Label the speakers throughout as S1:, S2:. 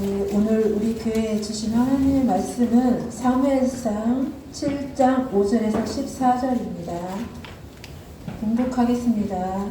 S1: 네, 오늘 우리 교회에 주신 하나님의 말씀은 사무엘상 7장 5절에서 14절입니다. 공독하겠습니다.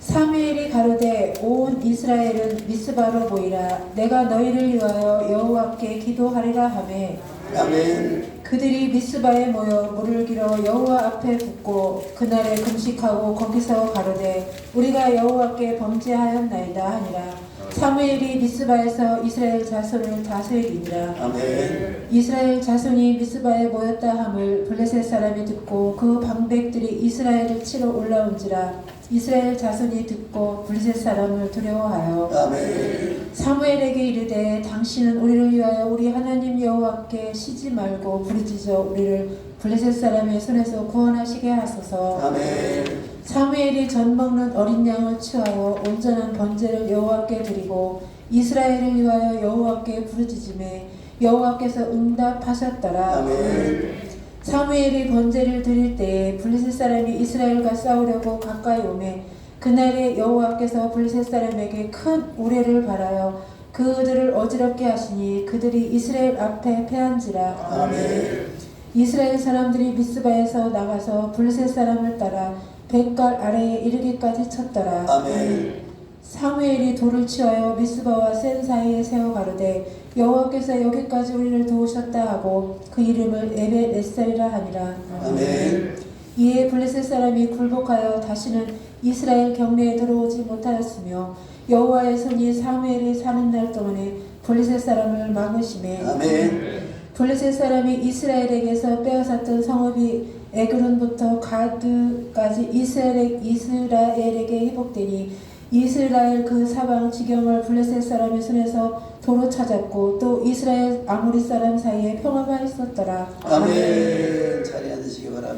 S1: 사무엘이 가로되 온 이스라엘은 미스바로 모이라 내가 너희를 위하여 여호와께 기도하리라 하매
S2: 아멘.
S1: 그들이 미스바에 모여 물을 길어 여호와 앞에 붓고 그날에 금식하고 거기서 가로되 우리가 여호와께 범죄하였나이다 하니라 사무엘이 미스바에서 이스라엘 자손을 다스리니라
S2: 아멘.
S1: 이스라엘 자손이 미스바에 모였다 함을 블레셋 사람이 듣고 그 방백들이 이스라엘을 치러 올라온지라 이스라엘 자손이 듣고 블레셋 사람을 두려워하여
S2: 아멘.
S1: 사무엘에게 이르되 당신은 우리를 위하여 우리 하나님 여호와께 쉬지 말고 부르짖어 우리를 블레셋 사람의 손에서 구원하시게 하소서.
S2: 아멘.
S1: 사무엘이 전 먹는 어린 양을 취하여 온전한 번제를 여호와께 드리고 이스라엘을 위하여 여호와께 부르짖음에 여호와께서 응답하셨더라.
S2: 아멘.
S1: 사무엘이 번제를 드릴 때에 블레셋 사람이 이스라엘과 싸우려고 가까이 오매 그날에 여호와께서 블레셋 사람에게 큰 우레를 발하여 그들을 어지럽게 하시니 그들이 이스라엘 앞에 패한지라
S2: 아멘.
S1: 이스라엘 사람들이 미스바에서 나가서 블레셋 사람을 따라 백갈 아래에 이르기까지 쳤더라
S2: 아멘.
S1: 사무엘이 돌을 치어여 미스바와 센 사이에 세워 가로되 여호와께서 여기까지 우리를 도우셨다 하고 그 이름을 에베 넷살이라 하니라
S2: 아멘.
S1: 이에 블레셋 사람이 굴복하여 다시는 이스라엘 경내에 들어오지 못하였으며 여호와의 손이 사무엘이 사는 날 동안에 블레셋 사람을 막으심에
S2: 아멘.
S1: 블레셋 사람이 이스라엘에게서 빼앗았던 성읍이 에그론부터 가드까지 이스라엘, 이스라엘에게 회복되니 이스라엘 그 사방 지경을 블레셋 사람의 손에서 도로 찾았고 또 이스라엘 아모리 사람 사이에 평화가 있었더라.
S2: 아멘. 자리 앉으시기 바랍니다.